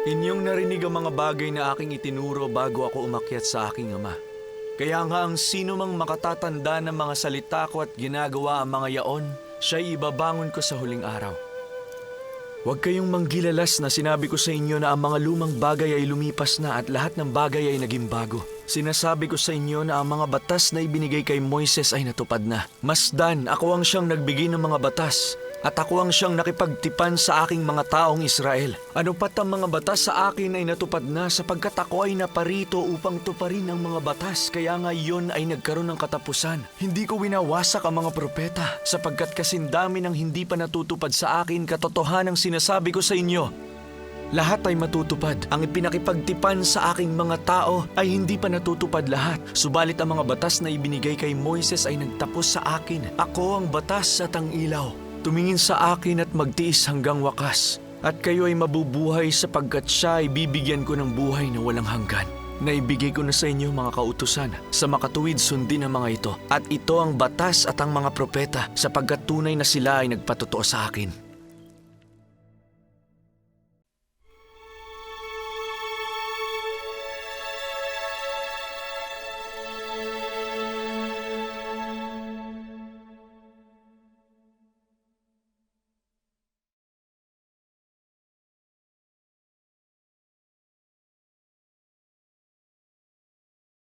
Inyong narinig ang mga bagay na aking itinuro bago ako umakyat sa aking ama. Kaya nga ang sino mang makatatanda ng mga salita ko at ginagawa ang mga yaon, siya'y ibabangon ko sa huling araw. Huwag kayong manggilalas na sinabi ko sa inyo na ang mga lumang bagay ay lumipas na at lahat ng bagay ay naging bago. Sinasabi ko sa inyo na ang mga batas na ibinigay kay Moises ay natupad na. Masdan, ako ang siyang nagbigay ng mga batas at ako ang siyang nakipagtipan sa aking mga taong Israel. Ano pat ang mga batas sa akin ay natupad na sapagkat ako ay naparito upang tuparin ang mga batas kaya nga iyon ay nagkaroon ng katapusan. Hindi ko winawasak ang mga propeta sapagkat kasindami ng hindi pa natutupad sa akin katotohanang sinasabi ko sa inyo. Lahat ay matutupad. Ang ipinakipagtipan sa aking mga tao ay hindi pa natutupad lahat. Subalit ang mga batas na ibinigay kay Moises ay nagtapos sa akin. Ako ang batas at ang ilaw. Tumingin sa akin at magtiis hanggang wakas. At kayo ay mabubuhay sapagkat siya ay bibigyan ko ng buhay na walang hanggan. Naibigay ko na sa inyo mga kautusan. Sa makatuwid sundin ang mga ito. At ito ang batas at ang mga propeta sapagkat tunay na sila ay nagpatotoo sa akin.